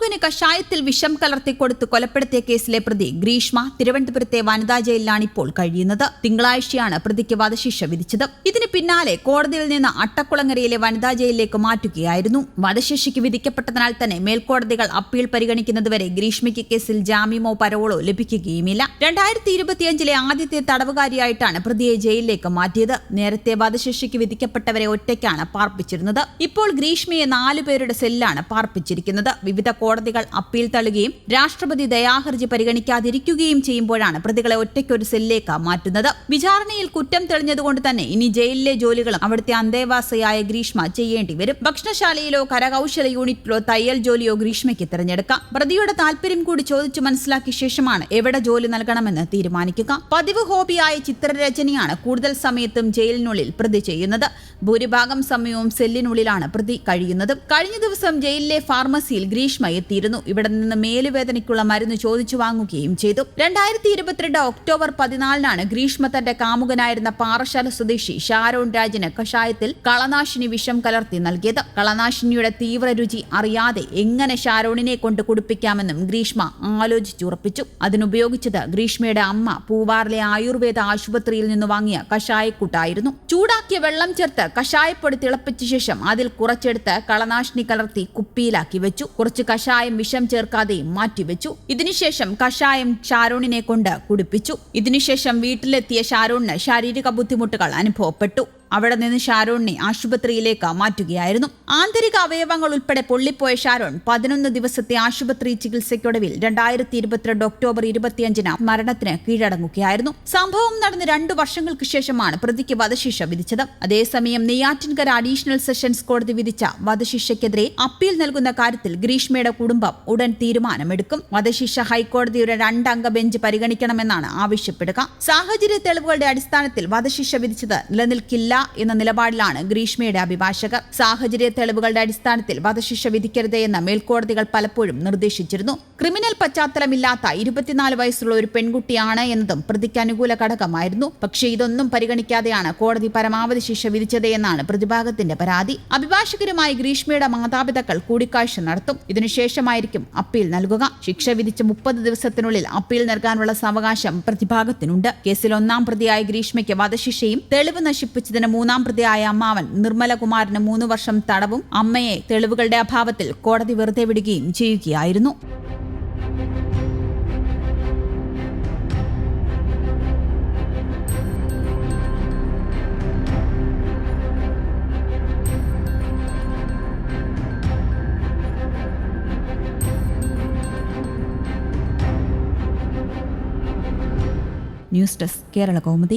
കാമുകന് കഷായത്തിൽ വിഷം കലർത്തി കൊടുത്ത് കൊലപ്പെടുത്തിയ കേസിലെ പ്രതി ഗ്രീഷ്മ തിരുവനന്തപുരത്തെ വനിതാ ജയിലിലാണ് ഇപ്പോൾ കഴിയുന്നത്. തിങ്കളാഴ്ചയാണ് പ്രതിക്ക് വധശിക്ഷ വിധിച്ചത്. ഇതിന് പിന്നാലെ കോടതിയിൽ നിന്ന് അട്ടക്കുളങ്ങരയിലെ വനിതാ ജയിലിലേക്ക് മാറ്റുകയായിരുന്നു. വധശിക്ഷയ്ക്ക് വിധിക്കപ്പെട്ടതിനാൽ തന്നെ മേൽക്കോടതികൾ അപ്പീൽ പരിഗണിക്കുന്നതുവരെ ഗ്രീഷ്മയ്ക്ക് കേസിൽ ജാമ്യമോ പരവോളോ ലഭിക്കുകയുമില്ല. രണ്ടായിരത്തി ഇരുപത്തിയഞ്ചിലെ ആദ്യത്തെ തടവുകാരിയായിട്ടാണ് പ്രതിയെ ജയിലിലേക്ക് മാറ്റിയത്. നേരത്തെ വധശിക്ഷയ്ക്ക് വിധിക്കപ്പെട്ടവരെ ഒറ്റയ്ക്കാണ് പാർപ്പിച്ചിരുന്നത്. ഇപ്പോൾ ഗ്രീഷ്മയെ നാലുപേരുടെ സെല്ലാണ് പാർപ്പിച്ചിരിക്കുന്നത്. വിവിധ കോടതികൾ അപ്പീൽ തള്ളുകയും രാഷ്ട്രപതി ദയാഹർജി പരിഗണിക്കാതിരിക്കുകയും ചെയ്യുമ്പോഴാണ് പ്രതികളെ ഒറ്റയ്ക്കൊരു സെല്ലിലേക്ക് മാറ്റുന്നത്. വിചാരണയിൽ കുറ്റം തെളിഞ്ഞതുകൊണ്ട് തന്നെ ഇനി ജയിലിലെ ജോലികളും അവിടുത്തെ അന്തേവാസിയായ ഗ്രീഷ്മ ചെയ്യേണ്ടി വരും. ഭക്ഷണശാലയിലോ കരകൗശല യൂണിറ്റിലോ തയ്യൽ ജോലിയോ ഗ്രീഷ്മയ്ക്ക് തിരഞ്ഞെടുക്കാം. പ്രതിയുടെ താല്പര്യം കൂടി ചോദിച്ചു മനസ്സിലാക്കിയ ശേഷമാണ് എവിടെ ജോലി നൽകണമെന്ന് തീരുമാനിക്കുക. പതിവ് ഹോബിയായ ചിത്രരചനയാണ് കൂടുതൽ സമയത്തും ജയിലിനുള്ളിൽ പ്രതി ചെയ്യുന്നത്. ഭൂരിഭാഗം സമയവും സെല്ലിനുള്ളിലാണ് പ്രതി കഴിയുന്നത്. കഴിഞ്ഞ ദിവസം ജയിലിലെ ഫാർമസിയിൽ ഗ്രീഷ്മ എത്തിയിരുന്നു ഇവിടെ നിന്ന് മേലുവേദനയ്ക്കുള്ള മരുന്ന് ചോദിച്ചു വാങ്ങുകയും ചെയ്തു. രണ്ടായിരത്തി ഇരുപത്തിരണ്ട് ഒക്ടോബർ പതിനാലിനാണ് ഗ്രീഷ്മ തന്റെ കാമുകനായിരുന്ന പാറശാല സ്വദേശി ഷാരോൺ രാജിന് കഷായത്തിൽ കളനാശിനി വിഷം കലർത്തി നൽകിയത്. കളനാശിനിയുടെ തീവ്ര രുചി അറിയാതെ എങ്ങനെ ഷാരോണിനെ കൊണ്ട് കുടിപ്പിക്കാമെന്നും ഗ്രീഷ്മ ആലോചിച്ചുറപ്പിച്ചു. അതിനുപയോഗിച്ചത് ഗ്രീഷ്മയുടെ അമ്മ പൂവാറിലെ ആയുർവേദ ആശുപത്രിയിൽ നിന്ന് വാങ്ങിയ കഷായക്കൂട്ടായിരുന്നു. ചൂടാക്കിയ വെള്ളം ചേർത്ത് കഷായപ്പൊടി തിളപ്പിച്ച ശേഷം അതിൽ കുറച്ചെടുത്ത് കളനാശിനി കലർത്തി കുപ്പിയിലാക്കി വെച്ചു. കുറച്ച് കഷായം വിഷം ചേർക്കാതെ മാറ്റിവെച്ചു. ഇതിനുശേഷം കഷായം ഷാരോണിനെ കൊണ്ട് കുടിപ്പിച്ചു. ഇതിനുശേഷം വീട്ടിലെത്തിയ ഷാരോണിന് ശാരീരിക ബുദ്ധിമുട്ടുകൾ അനുഭവപ്പെട്ടു. അവിടെ നിന്ന് ഷാരോണിനെ ആശുപത്രിയിലേക്ക് മാറ്റുകയായിരുന്നു. ആന്തരിക അവയവങ്ങൾ ഉൾപ്പെടെ പൊള്ളിപ്പോയ ഷാരോൺ പതിനൊന്ന് ദിവസത്തെ ആശുപത്രി ചികിത്സയ്ക്കൊടുവിൽ രണ്ടായിരത്തി ഇരുപത്തിരണ്ട് ഒക്ടോബർ ഇരുപത്തിയഞ്ചിന് മരണത്തിന് കീഴടങ്ങുകയായിരുന്നു. സംഭവം നടന്ന് രണ്ടു വർഷങ്ങൾക്ക് ശേഷമാണ് പ്രതിക്ക് വധശിക്ഷ വിധിച്ചത്. അതേസമയം നെയ്യാറ്റിൻകര അഡീഷണൽ സെഷൻസ് കോടതി വിധിച്ച വധശിക്ഷയ്ക്കെതിരെ അപ്പീൽ നൽകുന്ന കാര്യത്തിൽ ഗ്രീഷ്മയുടെ കുടുംബം ഉടൻ തീരുമാനമെടുക്കും. വധശിക്ഷ ഹൈക്കോടതിയുടെ രണ്ടംഗ ബെഞ്ച് പരിഗണിക്കണമെന്നാണ് ആവശ്യപ്പെടുക. സാഹചര്യ തെളിവുകളുടെ അടിസ്ഥാനത്തിൽ വധശിക്ഷ വിധിച്ചത് നിലനിൽക്കില്ല എന്ന നിലപാടിലാണ് ഗ്രീഷ്മയുടെ അഭിഭാഷകർ. സാഹചര്യ തെളിവുകളുടെ അടിസ്ഥാനത്തിൽ വധശിക്ഷ വിധിക്കരുത് എന്ന് മേൽക്കോടതികൾ പലപ്പോഴും നിർദ്ദേശിച്ചിരുന്നു. ക്രിമിനൽ പശ്ചാത്തലമില്ലാത്ത ഇരുപത്തിനാല് വയസ്സുള്ള ഒരു പെൺകുട്ടിയാണ് എന്നതും പ്രതിക്ക് അനുകൂല ഘടകമായിരുന്നു. പക്ഷേ ഇതൊന്നും പരിഗണിക്കാതെയാണ് കോടതി പരമാവധി ശിക്ഷ വിധിച്ചത് എന്നാണ് പ്രതിഭാഗത്തിന്റെ പരാതി. അഭിഭാഷകരുമായി ഗ്രീഷ്മയുടെ മാതാപിതാക്കൾ കൂടിക്കാഴ്ച നടത്തും. ഇതിനുശേഷമായിരിക്കും അപ്പീൽ നൽകുക. ശിക്ഷ വിധിച്ച മുപ്പത് ദിവസത്തിനുള്ളിൽ അപ്പീൽ നൽകാനുള്ള സാവകാശം പ്രതിഭാഗത്തിനുണ്ട്. കേസിൽ ഒന്നാം പ്രതിയായ ഗ്രീഷ്മയ്ക്ക് വധശിക്ഷയും തെളിവ് നശിപ്പിച്ചതിന് മൂന്നാം പ്രതിയായ അമ്മാവൻ നിർമ്മലകുമാറിന് മൂന്ന് വർഷം തടവും അമ്മയെ തെളിവുകളുടെ അഭാവത്തിൽ കോടതി വെറുതെ വിടുകയും ചെയ്യുകയായിരുന്നു. News desk Kerala Kaumudi.